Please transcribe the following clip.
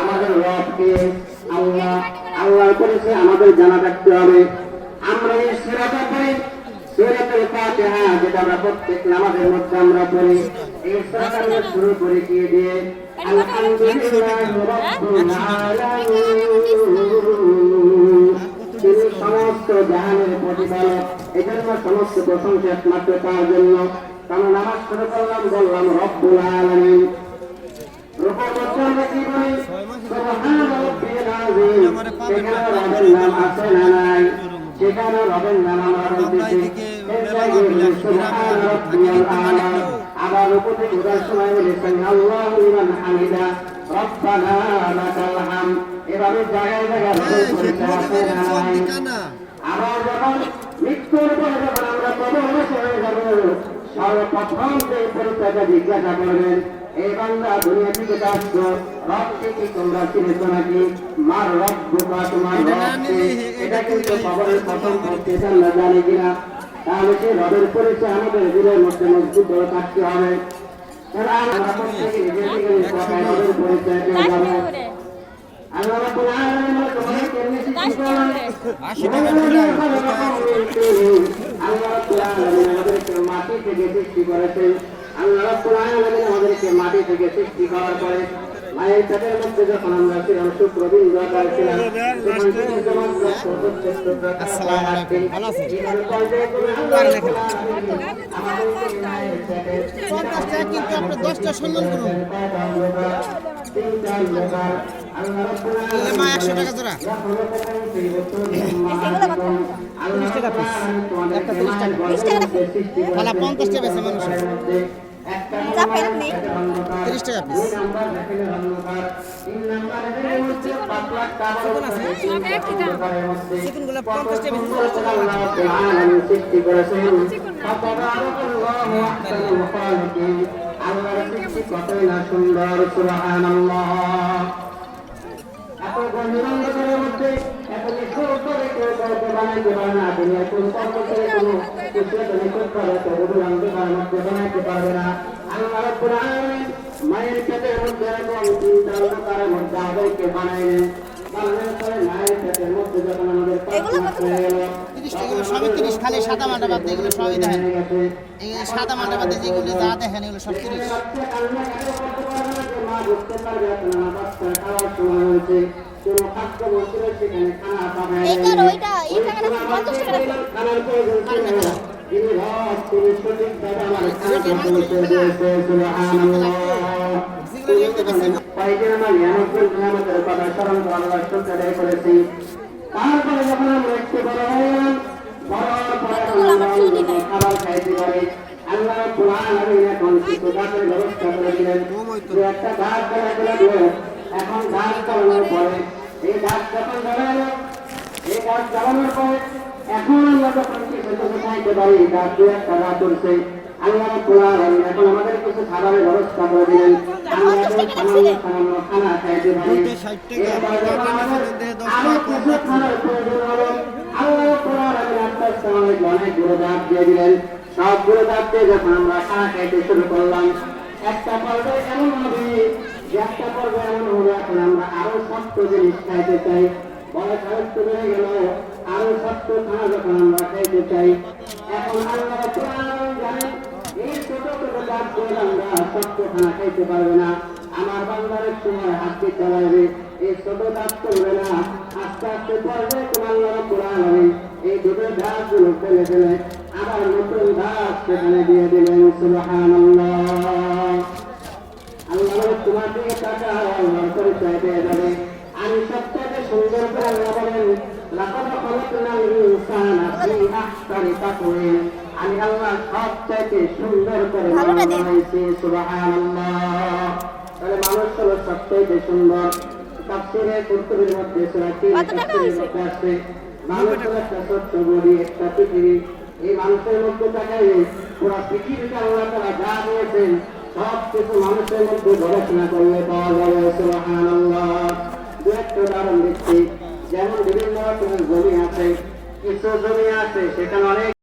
আমাদের রবকে আল্লাহ, আল্লাহর পরিচয় আমাদের জানা থাকতে হবে। আমরা এই সিরাটা পড়ি সিরাতের ফাতিহা, যেটা আমরা প্রত্যেক নামাজের মধ্যে আমরা পড়ি। এই সিরাটা শুরু করে দিয়ে দিয়ে তিনি সমস্ত জাহানের প্রতিপালক। এজন্য সমস্ত প্রশংসা একমাত্র তার জন্য। কারণ নামাজ শুরু করলাম, বললাম রব্বুল আলামিন রূপের মধ্যে আমরা কি বলি সুবহান রাব্বিল আযীম সেখানে আলা আবার উপর উদার সময় বলি সামি আল্লাহু হামিদা রব্বানা লাকাল হাম এভাবে জায়গায় জায়গায় আবার যখন মৃত্যুর পরে যখন সর্বপ্রথম যে পরিচয়টা জিজ্ঞাসা করবেন এই বান্দা দুনিয়া থেকে আসছো রবকে কি তোমরা চিনেছ নাকি? মার রব বোকা তোমার রবকে এটা কিন্তু কবরের প্রথম প্রত্যেক আমরা জানি কিনা তাহলে সেই রবের পরিচয় আমাদের মধ্যে মজবুত করে থাকতে হবে। থেকে মাটি থেকে সৃষ্টি করেছেন। আল্লাহ রাব্বুল আলামিন আমাদেরকে মাটি থেকে সৃষ্টি করার পরে মায়ের পেটের মধ্যে যখন আমরা ছিলাম পঞ্চাশ টাকা কিন্তু দশটা সম্মান করুন মা একশো টাকা জোড়া। তিরিশ টাকা পিস একটা তিরিশ টাকা তাহলে পঞ্চাশ টাকা বেছে মানুষ। তিরিশ টাকা পিস টাকা সুন্দর সুবহানাল্লাহ। এত মধ্যে এত করে কেউ কাউকে বানাইতে পারে না কোন কর্ম করে কোনো কিছু বানাইতে পারবে রাব্বুল আলামিন মায়ের পেটের মধ্যে এবং তিনটা অন্ধকারের মধ্যে আমাদেরকে বানাইলেন। বানানোর পরে মায়ের পেটের মধ্যে যখন আমাদের পাঁচ মাস হয়ে গেল এগুলো সবই তিরিশ খালি সাদা মাটা বাদ এগুলো সবই দেখেন। এই সাদা মাটা বাদ যেগুলো যা দেখেন এগুলো সব তিরিশ। মা বুঝতে পারবে খাওয়ার সময় হয়েছে। খানা পাবে। খানার প্রয়োজন তিনি রব, তিনি আমার খানাটা পৌঁছে করে করেছি। তারপরে। খাবার খাইতে পারি আল্লাহ কোরআন আমি এখন করে একটা গাছ করে এখন গাছ জ্বালানোর পরে এই গাছ এই গাছ জ্বালানোর পরে এখন আমরা খাইতে পারি গাছ দু একটা গাছ উঠছে আল্লাহ এখন আমাদের কিছু খাবারের ব্যবস্থা করে দিলেন সামান্য সামান্য খানা খাইতে পারি আরও কিছু খানার প্রয়োজন হবে আল্লাহ কোরআন আস্তে আস্তে আমাদের অনেকগুলো দাঁত দিয়ে দিলেন দিয়ে যখন আমরা খানা খাইতে শুরু করলাম একটা পর্বে এমন হবে যে একটা পর্বে এমন হবে এখন আমরা আরও শক্ত জিনিস খাইতে চাই আরেকটু বেড়ে গেল আরও শক্ত খানা যখন আমরা খাইতে চাই, এখন আল্লাহ জানেন এই ছোট ছোট দাঁত দিয়ে আমরা শক্ত খানা খাইতে পারবে না। আমার বান্দারের সময় হাতকে চালাবে এই ছোট দাঁত করবে না। আস্তে আস্তে পর্বে তোমার কোরআন এই দুটো ধাপগুলো ফেলে ফেলে আবার নতুন ধাপ সেখানে দিয়ে দিলেন, সুবহানাল্লাহ। আল্লাহ তোমার দিকে তাকাও, আল্লাহর পরিচয় পেয়ে যাবে। আমি সবচেয়ে সুন্দর করে আল্লাহ বলেন লাকাদ খালাকনাল ইনসানা ফি আহসানি তাকওয়িম আমি আল্লাহ সবচেয়ে সুন্দর করে। বানাইছি সুবহানাল্লাহ। তাহলে মানুষ হলো সবচেয়ে সুন্দর। তাফসীরে কুরতুবির মধ্যে সূরা তিন কত টাকা তাফসীরের মধ্যে আসছে মানুষ হলো একটা পৃথিবী। এই মানুষের মধ্যে তাকাই পুরো পৃথিবীটা আল্লাহ তাআলা যা দিয়েছেন সব কিছু মানুষের মধ্যে গবেষণা করলে পাওয়া যাবে সুবহানাল্লাহ। দু একটা উদাহরণ দিচ্ছি। যেমন বিভিন্ন রকমের জমি আছে কিছু জমি আছে সেখানে অনেক